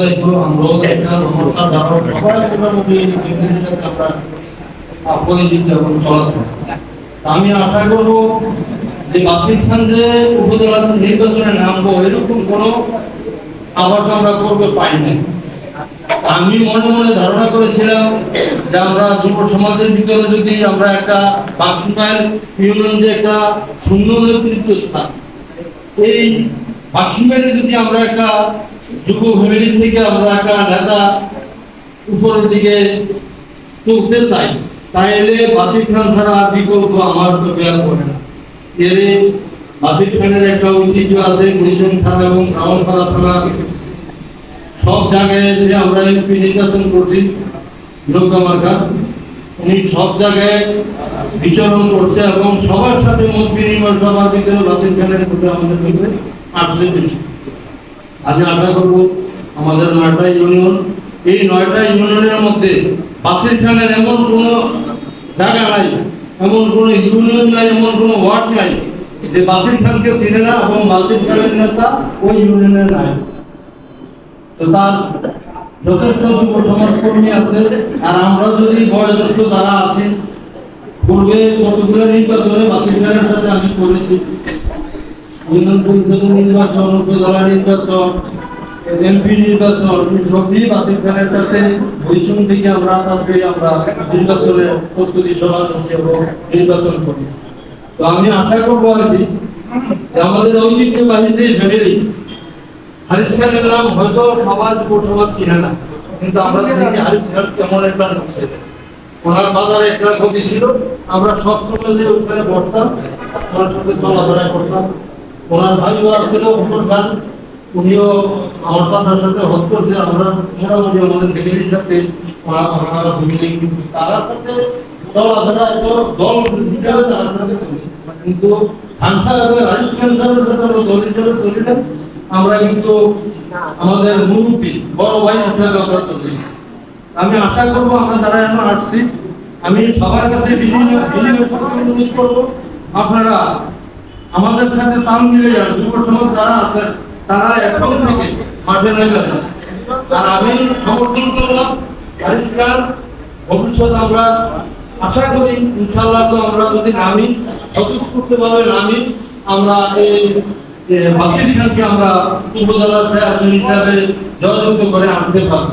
দেখব আমরাও দেখলাম আমার সাথে আরও সবাই মোটামুটি এই বিজ্ঞানের সাথে আমরা পরিচিত এবং চলাচল আমি আশা করব যে বাসিক খান যে উপজেলা নির্বাচনে নামবো এরকম কোনো আবাস আমরা করবে পাইনি আমি মনে মনে ধারণা করেছিলাম যে আমরা যুব সমাজের ভিতরে যদি আমরা একটা বাক্সিমাইল ইউনিয়ন যে একটা শূন্য নেতৃত্ব স্থান এই বাক্সিমাইলে যদি আমরা একটা যুব ফ্যামিলি থেকে আমরা একটা নেতা উপরের দিকে তুলতে চাই, তাইলে বাসির খান ছাড়া বিকল্প আমার তো বের করে না। এর বাসির খানের একটা ঐতিহ্য আছে, গুলশন থানা এবং রাওয়ালপাড়া থানা। সব জায়গায় যে আমরা এমপি নির্বাচন করছি, নৌকা মার্কা, উনি সব জায়গায় বিচরণ করছে এবং সবার সাথে মত বিনিময় সবার ভিতরে বাসির খানের প্রতি আমাদের কাছে আসছে বেশি। আমি আশা করব আমাদের নয়টা ইউনিয়ন এই নয়টা ইউনিয়নের মধ্যে বাসির খানের এমন কোনো জায়গা নাই, এমন কোনো ইউনিয়ন নাই, এমন কোনো ওয়ার্ড নাই যে বাসির খানকে চিনে না এবং বাসির খানের নেতা ওই ইউনিয়নের নাই। তো তার যথেষ্ট যুব সমাজ কর্মী আছে, আর আমরা যদি বয়োজ্যেষ্ঠ যারা আছি, পূর্বে কতগুলো নির্বাচনে বাসির খানের সাথে আমি করেছি আমাদের ফ্যামিলি হারিস খানের নাম হয়তো সমাজ চিনে না, কিন্তু আমরা হারিস খান কেমন একটা লোক ওনার বাজারে একটা ছিল, আমরা সব সময় যে ওখানে বসতাম, ওনার সাথে চলাফেরা করতাম। ওনার ভাই ছিল হুকুর খান উনিও আমার চাচার সাথে হজ করছে, আমরা মোটামুটি আমাদের ফ্যামিলির সাথে ওরা ওনারা ফ্যামিলি কিন্তু তারা সাথে চলাফেরা একটু দল হিসাবে তার সাথে কিন্তু খানসা এবং রাজীব খান সাহেবের সাথে আমরা দল হিসাবে চলি না। আমরা কিন্তু আমাদের মুরব্বী, বড় ভাই হিসাবে আমরা চলেছি আমি আশা করব আমরা যারা এখন আসছি, আমি সবার কাছে বিনিয়োগ করব। আপনারা আমাদের সাথে তাল মিলে যান যুব সমাজ যারা আছেন, তারা এখন থেকে মাঠে নেমে যান। আর আমি সমর্থন করলাম আবিষ্কার ভবিষ্যৎ আমরা আশা করি ইনশাল্লাহ তো আমরা যদি নামি স্বতঃস্ফূর্তভাবে নামি, আমরা এই বাসির খানকে আমরা উপজেলা চেয়ারম্যান হিসাবে জয়যুক্ত করে আনতে পারব।